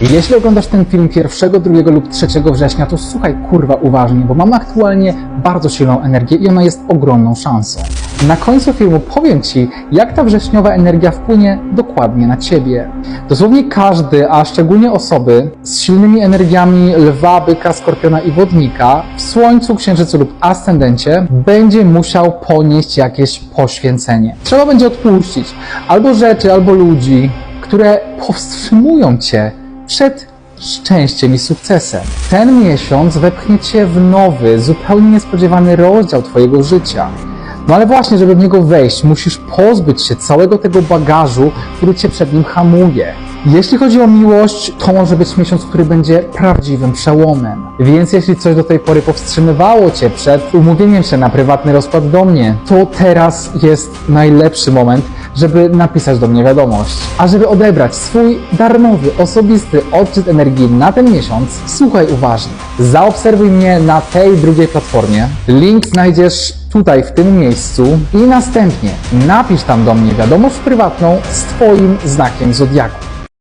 Jeśli oglądasz ten film 1, 2 lub 3 września, to słuchaj kurwa uważnie, bo mam aktualnie bardzo silną energię i ona jest ogromną szansą. Na końcu filmu powiem Ci, jak ta wrześniowa energia wpłynie dokładnie na Ciebie. Dosłownie każdy, a szczególnie osoby z silnymi energiami lwa, byka, skorpiona i wodnika w Słońcu, Księżycu lub Ascendencie będzie musiał ponieść jakieś poświęcenie. Trzeba będzie odpuścić albo rzeczy, albo ludzi, które powstrzymują Cię przed szczęściem i sukcesem. Ten miesiąc wepchnie Cię w nowy, zupełnie niespodziewany rozdział Twojego życia. No ale właśnie, żeby w niego wejść, musisz pozbyć się całego tego bagażu, który cię przed nim hamuje. Jeśli chodzi o miłość, to może być miesiąc, który będzie prawdziwym przełomem. Więc jeśli coś do tej pory powstrzymywało cię przed umówieniem się na prywatny rozkład do mnie, to teraz jest najlepszy moment, żeby napisać do mnie wiadomość. A żeby odebrać swój darmowy, osobisty odczyt energii na ten miesiąc, słuchaj uważnie. Zaobserwuj mnie na tej drugiej platformie. Link znajdziesz tutaj, w tym miejscu i następnie napisz tam do mnie wiadomość prywatną z Twoim znakiem zodiaku.